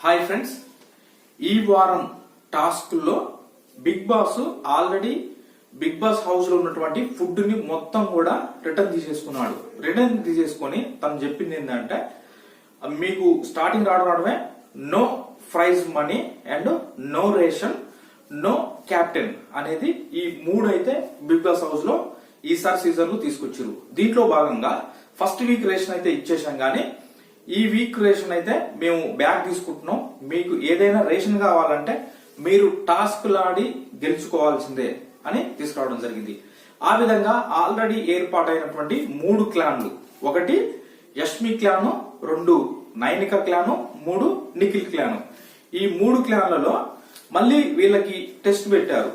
Hi friends ఈ వారం టాస్క్లో Bigg Boss already Bigg Boss హౌస్లో ఉన్నటువంటి ఫుడ్ని మొత్తం కూడా రిటర్న్ తీసేసుకున్నాడు. రిటర్న్ తీసేసుకొని తను చెప్పింది ఏంటంటే మీకు స్టార్టింగ్ రావడం రావడమే no prize money and no ration no captain అనేది ఈ మూడు అయితే బిగ్ బాస్ హౌస్లో ఈసారి సీజన్లో తీసుకొచ్చారు దీంట్లో భాగంగా ఫస్ట్ వీక్ రేషన్ అయితే ఇచ్చేసాం కానీ ఈ వీక్ రేషన్ అయితే మేము బ్యాగ్ తీసుకుంటున్నాం. మీకు ఏదైనా రేషన్ కావాలంటే మీరు టాస్క్ లాడి గెలుచుకోవాల్సిందే అని తీసుకురావడం జరిగింది. ఆ విధంగా ఆల్రెడీ ఏర్పాటైనటువంటి మూడు క్లాన్లు ఒకటి యష్మి క్లాను రెండు నైనిక క్లాను మూడు నిఖిల్ క్లాను ఈ మూడు క్లాన్లలో మళ్ళీ వీళ్ళకి టెస్ట్ పెట్టారు.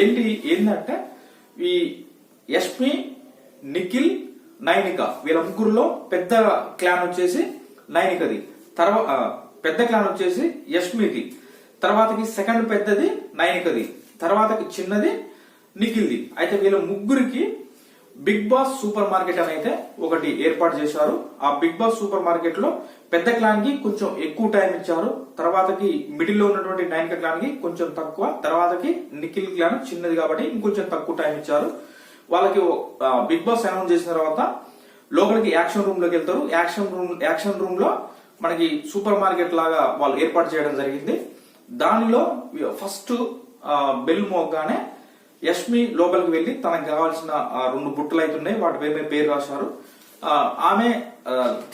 ఏంటి ఏంటంటే ఈ యష్మి నిఖిల్ నైనిక వీళ్ళ ముగ్గురులో పెద్ద క్లాన్ వచ్చేసి నైనికది. తర్వాత పెద్ద క్లాన్ వచ్చేసి యష్మిది తర్వాతకి సెకండ్ పెద్దది నైనికది. తర్వాతకి చిన్నది నిఖిల్ది. అయితే వీళ్ళ ముగ్గురికి బిగ్ బాస్ సూపర్ మార్కెట్ అని అయితే ఒకటి ఏర్పాటు చేశారు. ఆ బిగ్ బాస్ సూపర్ మార్కెట్లో పెద్ద క్లాన్కి కొంచెం ఎక్కువ టైం ఇచ్చారు. తర్వాతకి మిడిల్లో ఉన్నటువంటి నైన్క క్లాన్కి కొంచెం తక్కువ. తర్వాతకి నిఖిల్ క్లాన్ చిన్నది కాబట్టి ఇంకొంచెం తక్కువ టైం ఇచ్చారు. వాళ్ళకి బిగ్ బాస్ అనౌన్స్ చేసిన తర్వాత లోపలికి యాక్షన్ రూమ్లోకి వెళ్తారు. యాక్షన్ రూమ్ యాక్షన్ రూమ్లో మనకి సూపర్ మార్కెట్ లాగా వాళ్ళు ఏర్పాటు చేయడం జరిగింది. దానిలో ఫస్ట్ బెల్ మోగ్గానే యష్మి లోపలికి వెళ్ళి తనకు కావాల్సిన రెండు బుట్టలు అయితే ఉన్నాయి. వాటి పేరు పేరు రాశారు. ఆమె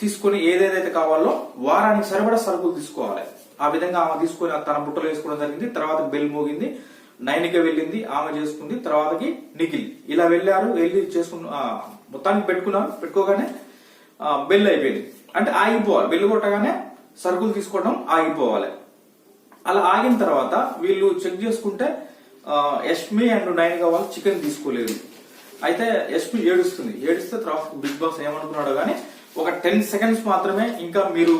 తీసుకొని ఏదేదైతే కావాలో వారానికి సరిపడా సరుకులు తీసుకోవాలి. ఆ విధంగా ఆమె తీసుకొని తన బుట్టలు వేసుకోవడం జరిగింది. తర్వాత బెల్ మోగింది. నైనిక వెళ్ళింది. ఆమె చేసుకుంది. తర్వాతకి నిఖిల్. ఇలా వెళ్ళారు. వెళ్ళి చేసుకున్న మొత్తానికి పెట్టుకున్నారు పెట్టుకోగానే బెల్ అయిపోయింది. అంటే ఆగిపోవాలి. బెల్ కొట్టగానే సరుకులు తీసుకోవడం ఆగిపోవాలి. అలా ఆగిన తర్వాత వీళ్ళు చెక్ చేసుకుంటే యష్మి అండ్ నైనిక వాళ్ళు చికెన్ తీసుకోలేదు. అయితే యష్మి ఏడుస్తుంది. ఏడిస్తే తర్వాత బిగ్ బాస్ ఏమనుకున్నాడో కానీ ఒక టెన్ సెకండ్స్ మాత్రమే ఇంకా మీరు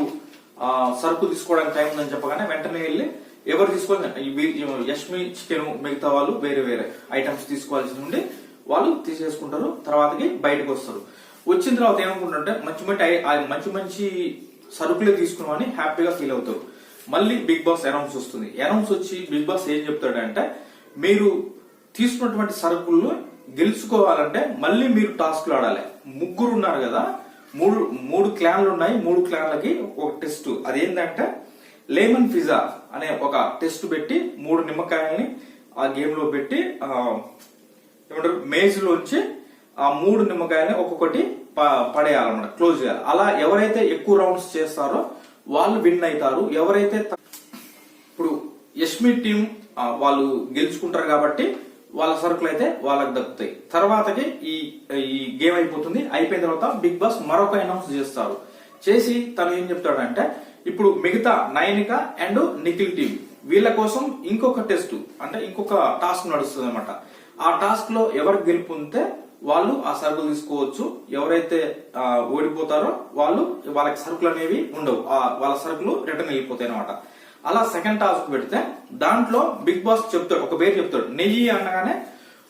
సరుకు తీసుకోవడానికి టైం ఉందని చెప్పగానే వెంటనే వెళ్ళి ఎవరు తీసుకోవాలి యష్మి చికెన్ మిగతా వాళ్ళు వేరే వేరే ఐటమ్స్ తీసుకోవాల్సి ఉండి వాళ్ళు తీసేసుకుంటారు తర్వాతకి బయటకు వస్తారు. వచ్చిన తర్వాత ఏమనుకుంటారంటే మంచి మంచి ఆ మంచి మంచి సరుకులే తీసుకున్నామని హ్యాపీగా ఫీల్ అవుతారు. మళ్ళీ బిగ్ బాస్ అనౌన్స్ వస్తుంది. అనౌన్స్ వచ్చి బిగ్ బాస్ ఏం చెప్తాడంటే మీరు తీసుకున్నటువంటి సరుకుల్లో గెలుచుకోవాలంటే మళ్ళీ మీరు టాస్క్లు ఆడాలి. ముగ్గురు ఉన్నారు కదా మూడు మూడు క్లాన్లు ఉన్నాయి మూడు క్లాన్లకి ఒక టెస్ట్. అదేంటంటే లేమన్ పిజ్జా అనే ఒక టెస్ట్ పెట్టి మూడు నిమ్మకాయల్ని ఆ గేమ్లో పెట్టి ఏమంటారు? మేజ్లోంచి ఆ మూడు నిమ్మకాయని ఒక్కొక్కటి పడేయాలన్నమాట. క్లోజ్ చేయాలి. అలా ఎవరైతే ఎక్కువ రౌండ్స్ చేస్తారో వాళ్ళు విన్ అవుతారు. ఎవరైతే ఇప్పుడు యష్మి టీం వాళ్ళు గెలుచుకుంటారు కాబట్టి వాళ్ళ సరుకులు అయితే వాళ్ళకి దక్కుతాయి. తర్వాతకి ఈ ఈ గేమ్ అయిపోతుంది. అయిపోయిన తర్వాత బిగ్ బాస్ మరొక అనౌన్స్ చేస్తారు. చేసి తను ఏం చెప్తాడంటే ఇప్పుడు మిగతా నయనిక అండ్ నిఖిల్ టీం వీళ్ళ కోసం ఇంకొక టెస్ట్ అంటే ఇంకొక టాస్క్ నడుస్తుంది అనమాట ఆ టాస్క్లో ఎవరు గెలుపుంటే వాళ్ళు ఆ సరుకులు తీసుకోవచ్చు. ఎవరైతే ఓడిపోతారో వాళ్ళు వాళ్ళకి సరుకులు అనేవి ఉండవు. ఆ వాళ్ళ సరుకులు రిటర్న్ వెళ్ళిపోతాయి అనమాట అలా సెకండ్ టాస్క్ పెడితే దాంట్లో బిగ్ బాస్ చెప్తాడు ఒక పేరు చెప్తాడు. నెయ్యి అనగానే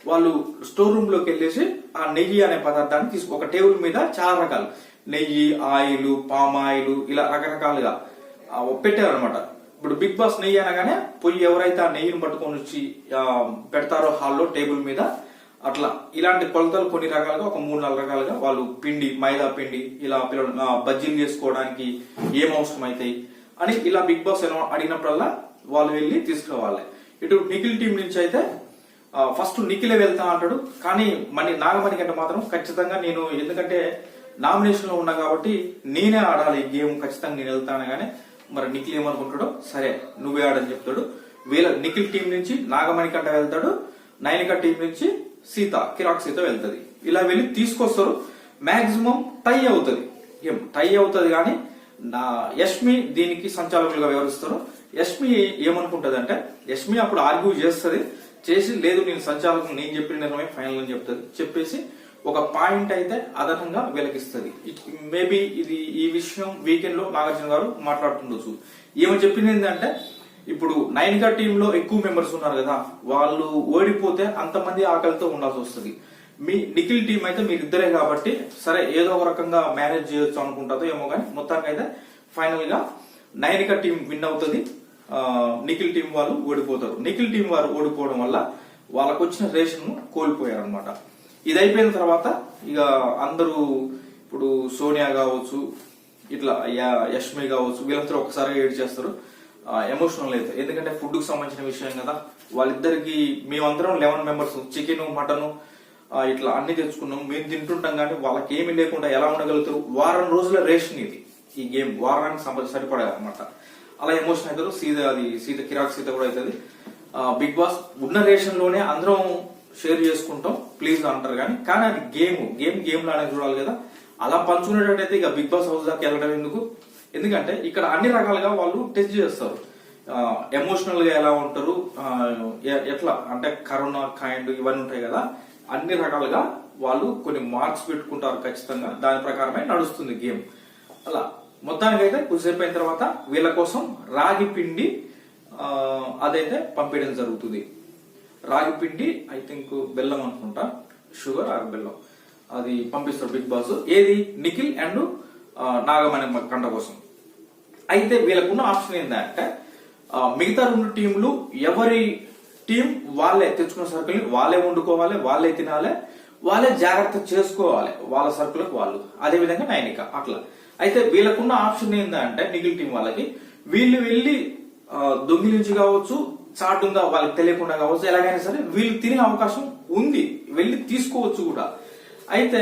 వాళ్ళు స్టోర్ రూమ్లోకి వెళ్ళేసి ఆ నెయ్యి అనే పదార్థాన్ని తీసుకో ఒక టేబుల్ మీద చాలా రకాలు. నెయ్యి ఆయిల్ పామ్ ఆయిల్ ఇలా రకరకాలుగా పెట్టారు అనమాట ఇప్పుడు బిగ్ బాస్ నెయ్యి అనగానే పొయ్యి ఎవరైతే ఆ నెయ్యిని పట్టుకొని వచ్చి పెడతారో హాల్లో టేబుల్ మీద అట్లా ఇలాంటి కొలతలు కొన్ని రకాలుగా ఒక మూడు నాలుగు రకాలుగా వాళ్ళు పిండి మైదా పిండి ఇలా పిల్లలు బజ్జీలు చేసుకోవడానికి ఏం అవసరం అవుతాయి అని ఇలా బిగ్ బాస్ ఏమో అడిగినప్పుడల్లా వాళ్ళు వెళ్ళి తీసుకురావాలి. ఇటు నిఖిల్ టీం నుంచి అయితే ఫస్ట్ నిఖిలే వెళ్తా అంటాడు. కానీ మణి నాగమణి గంట మాత్రం ఖచ్చితంగా నేను ఎందుకంటే నామినేషన్లో ఉన్నా కాబట్టి నేనే ఆడాలి ఈ గేమ్ ఖచ్చితంగా నేను వెళ్తాను కానీ మరి నిఖిల్ ఏమనుకుంటాడో సరే నువ్వే ఆడని చెప్తాడు. వీళ్ళ నిఖిల్ టీం నుంచి నాగమణికంట వెళ్తాడు. నైనిక టీం నుంచి సీత కిరాక్ సీత వెళ్తుంది. ఇలా వెళ్ళి తీసుకొస్తారు. మాక్సిమం టై అవుతుంది. ఏం టై అవుతుంది కానీ నా యష్మి దీనికి సంచాలకులుగా వ్యవహరిస్తారు. యష్మి ఏమనుకుంటది అంటే యష్మి అప్పుడు ఆర్గ్యూ చేస్తుంది. చేసి లేదు నేను సంచాలకులు నేను చెప్పిన నిర్ణయం ఫైనల్ అని చెప్తుంది. చెప్పేసి ఒక పాయింట్ అయితే అదనంగా వెలిగిస్తుంది. మేబీ ఇది ఈ విషయం వీకెండ్లో నాగార్జున గారు మాట్లాడుతుండొచ్చు. ఏమని చెప్పింది ఏంటంటే ఇప్పుడు నైన్గా టీమ్లో ఎక్కువ మెంబర్స్ ఉన్నారు కదా వాళ్ళు ఓడిపోతే అంతమంది ఆకలితో ఉండాల్సి వస్తుంది. మీ నిఖిల్ టీం అయితే మీరు ఇద్దరే కాబట్టి సరే ఏదో ఒక రకంగా మేనేజ్ చేయొచ్చు అనుకుంటుందో ఏమో కానీ మొత్తానికి అయితే ఫైనల్గా నైనిక టీం విన్ అవుతుంది. నిఖిల్ టీం వాళ్ళు ఓడిపోతారు. నిఖిల్ టీం వారు ఓడిపోవడం వల్ల వాళ్ళకు వచ్చిన రేషన్ కోల్పోయారు అనమాట ఇది అయిపోయిన తర్వాత ఇక అందరూ ఇప్పుడు సోనియా కావచ్చు ఇట్లా యా- యష్మి కావచ్చు వీళ్ళందరూ ఒకసారి ఏడ్ చేస్తారు. ఎమోషనల్ అయితే. ఎందుకంటే ఫుడ్కు సంబంధించిన విషయం కదా. వాళ్ళిద్దరికి మేమందరం లెవెన్ మెంబర్స్ చికెన్ మటన్ ఇట్లా అన్ని తెచ్చుకున్నాం. మేము తింటుంటాం కానీ వాళ్ళకి ఏమీ లేకుండా ఎలా ఉండగలుగుతారు? వారం రోజుల రేషన్ ఇది ఈ గేమ్. వారానికి సంప సరిపడా అనమాట అలా ఎమోషన్ అవుతారు. సీత అది సీత కిరాక్ సీత కూడా అవుతుంది. బిగ్ బాస్ ఉన్న రేషన్లోనే అందరం షేర్ చేసుకుంటాం. ప్లీజ్ అంటారు కానీ కానీ అది గేమ్ గేమ్ గేమ్ లానే చూడాలి కదా. అలా పంచుకునేటట్టయితే ఇక బిగ్ బాస్ హౌస్ దాకా వెళ్ళడం ఎందుకు? ఎందుకంటే ఇక్కడ అన్ని రకాలుగా వాళ్ళు టెస్ట్ చేస్తారు. ఎమోషనల్గా ఎలా ఉంటారు? ఎ- ఎట్లా? అంటే కరోనా కైండ్ ఇవన్నీ ఉంటాయి కదా. అన్ని రకాలుగా వాళ్ళు కొన్ని మార్క్స్ పెట్టుకుంటారు ఖచ్చితంగా. దాని ప్రకారమే నడుస్తుంది గేమ్. అలా. మొత్తానికైతే కొద్దిసేపు అయిన తర్వాత వీళ్ళ కోసం రాగి పిండి అదైతే పంపించడం జరుగుతుంది. రాగి పిండి ఐ థింక్ బెల్లం అనుకుంటా. షుగర్ ఆర్ బెల్లం. అది పంపిస్తారు బిగ్ బాస్. ఏది? నిఖిల్ అండ్ నాగమణి కండ కోసం. అయితే వీళ్ళకున్న ఆప్షన్ ఏంటంటే మిగతా రెండు టీంలు ఎవరి టీం వాళ్ళే తెచ్చుకున్న సరుకుల్ని వాళ్ళే వండుకోవాలి వాళ్ళే తినాలి వాళ్ళే జాగ్రత్త చేసుకోవాలి వాళ్ళ సరుకులకు వాళ్ళు. అదే విధంగా నైనిక అట్లా. అయితే వీళ్ళకున్న ఆప్షన్ ఏంటంటే నిఖిల్ టీం వాళ్ళకి. వీళ్ళు వెళ్ళి దొంగిలించి కావచ్చు చాటుగా వాళ్ళకి తెలియకుండా కావచ్చు ఎలాగైనా సరే వీళ్ళు తినే అవకాశం ఉంది. వెళ్ళి తీసుకోవచ్చు కూడా. అయితే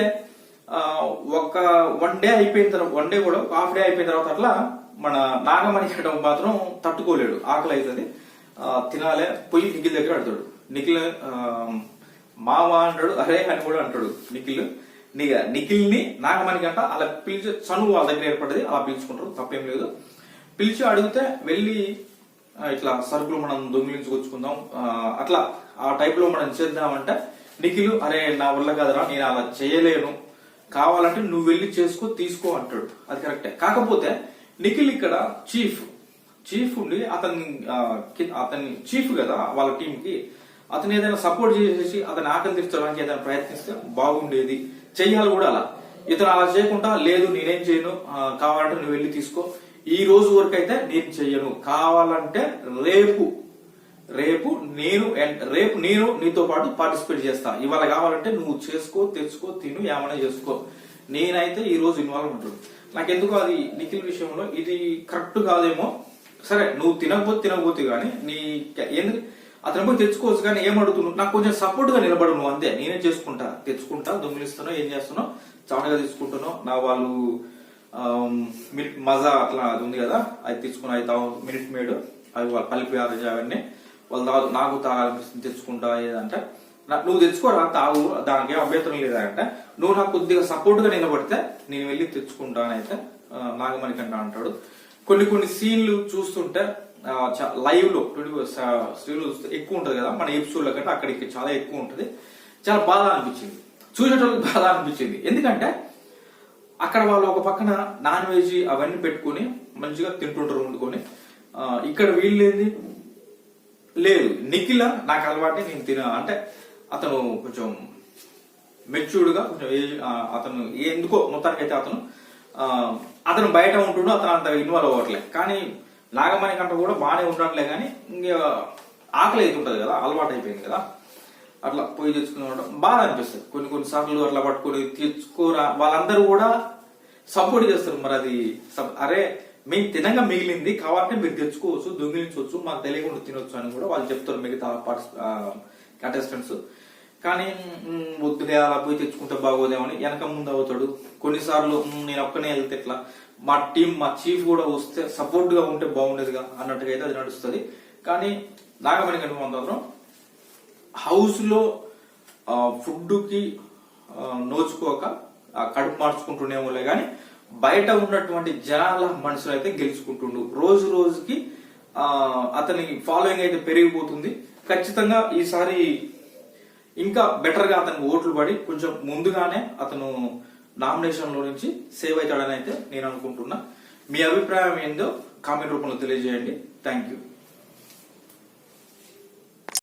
ఒక వన్ డే అయిపోయిన తర్వాత వన్ డే కూడా హాఫ్ డే అయిపోయిన తర్వాత అట్లా మన నాగమణి గడ్డం మాత్రం తట్టుకోలేడు. ఆకలి అవుతుంది తినాలే పొయ్యి నిఖిల్ దగ్గర అడతాడు నిఖిల్ ఆ, మామ అంటాడు అరే అని కూడా అంటాడు నిఖిల్. నిగ నిఖిల్ని నాగమణి గంట అలా పిలిచి చనువు వాళ్ళ దగ్గర ఏర్పడింది అలా పిలుచుకుంటారు తప్పేం లేదు. పిలిచి అడిగితే వెళ్ళి ఇట్లా సరుకులు మనం దొంగిలించుకొచ్చుకుందాం. అట్లా ఆ టైప్లో మనం చేద్దామంటే నిఖిల్ అరే నా వల్ల కదరా నేను అలా చేయలేను. కావాలంటే నువ్వు వెళ్ళి చేసుకో తీసుకో అంటాడు. అది కరెక్టే కాకపోతే నిఖిల్ ఇక్కడ చీఫ్ చీఫ్ ఉండి అతని అతని చీఫ్ కదా వాళ్ళ టీంకి అతను ఏదైనా సపోర్ట్ చేసేసి అతని ఆకలి తీర్చడానికి ఏదైనా ప్రయత్నిస్తే బాగుండేది. చెయ్యాలి కూడా అలా. ఇతను అలా చేయకుండా లేదు నేనేం చేయను. కావాలంటే నువ్వు వెళ్ళి తీసుకో. ఈ రోజు వరకు అయితే నేను చెయ్యను కావాలంటే రేపు రేపు నేను ఎన్- రేపు నేను నీతో పాటు పార్టిసిపేట్ చేస్తా. ఇవాళ కావాలంటే నువ్వు చేసుకో తెచ్చుకో తిను ఏమైనా చేసుకో. నేనైతే ఈ రోజు ఇన్వాల్వ్ ఉంటాడు నాకెందుకు అది నిఖిల్ విషయంలో ఇది కరెక్ట్ కాదేమో. సరే నువ్వు తినకపోతే తినకపోతే కానీ నీ ఎందుకు? అతను పోయి తెచ్చుకోవచ్చు కానీ ఏం అడుగుతున్నావు? నాకు కొంచెం సపోర్ట్గా నిలబడు నువ్వు అంతే. నేనే చేసుకుంటా. తెచ్చుకుంటా దొంగిలిస్తున్నావు ఏం చేస్తున్నావు? చాటుగా తీసుకుంటున్నావు నా వాళ్ళు మినిట్ మజా అట్లా అది ఉంది కదా అది తీసుకుని అది తాగు మినిట్ మేడ్ అవి వాళ్ళు కలిపి ఆరేజ్ అవన్నీ వాళ్ళు తాగు నాకు తాగాలనిపిస్తుంది తెచ్చుకుంటా ఏదంటే. నాకు నువ్వు తెచ్చుకోరా తాగు దానికి ఏం అభ్యంతరం లేదా అంటే నువ్వు నాకు కొద్దిగా సపోర్ట్గా నిలబడితే నేను వెళ్ళి తెచ్చుకుంటానైతే ఆ, నాగమణి అంటాడు. కొన్ని కొన్ని సీన్లు చూస్తుంటే లైవ్లో ట్వంటీ స్త్రీలు చూస్తే ఎక్కువ ఉంటుంది కదా మన ఎపిసోడ్ల కంటే అక్కడికి చాలా ఎక్కువ ఉంటుంది. చాలా బాధ అనిపించింది. చూసేటోళ్ళకి బాధ అనిపించింది. ఎందుకంటే అక్కడ వాళ్ళు ఒక పక్కన నాన్ వెజ్ అవన్నీ పెట్టుకుని మంచిగా తింటుంటారు వండుకొని. ఇక్కడ వీళ్ళేంది? లేదు నిఖిల నాకు అలవాటే నేను తిన అంటే అతను కొంచెం మెచ్యూర్డ్గా కొంచెం ఏజ్- అతను ఎందుకో మొత్తానికి అయితే అతను అతను బయట ఉంటుండు అతను అంత ఇన్వాల్వ్ అవ్వట్లే. కానీ నాగమణి కంట కూడా బాగానే ఉండట్లే కానీ ఇంకా ఆకలి అయితే కదా అలవాటు అయిపోయింది కదా. అట్లా పోయి తెచ్చుకుని ఉండడం బాగా అనిపిస్తుంది. కొన్ని కొన్ని సార్లు అట్లా పట్టుకొని తెచ్చుకోరా. వాళ్ళందరూ కూడా సపోర్ట్ చేస్తారు మరి అది. అరే మేము తినగా మిగిలింది కావాలంటే మీరు తెచ్చుకోవచ్చు దొంగిలించవచ్చు మాకు తెలియకుండా తినొచ్చు అని కూడా వాళ్ళు చెప్తారు మిగతా కంటెస్టెంట్స్ కానీ వద్దులే అలా పోయి తెచ్చుకుంటే బాగోదేమని వెనక ముందు అవుతాడు. కొన్నిసార్లు నేను ఒక్కనే వెళ్తే ఎట్లా? మా టీం మా చీఫ్ కూడా వస్తే సపోర్ట్గా ఉంటే బాగుండేదిగా అన్నట్టుగా అయితే అది నడుస్తుంది. కానీ నాగమణి గంట మాత్రం హౌస్లో ఫుడ్కి నోచుకోక ఆ, కడుపు మార్చుకుంటుండేమోలే గాని బయట ఉన్నటువంటి జనాల మనసులు అయితే గెలుచుకుంటుండు. రోజు రోజుకి ఆ, అతని ఫాలోయింగ్ అయితే పెరిగిపోతుంది. ఖచ్చితంగా ఈసారి ఇంకా బెటర్గా అతనికి ఓట్లు పడి కొంచెం ముందుగానే అతను నామినేషన్లో నుంచి సేవ్ అవుతాడని అయితే నేను అనుకుంటున్నా. మీ అభిప్రాయం ఏందో కామెంట్ రూపంలో తెలియజేయండి. Thank you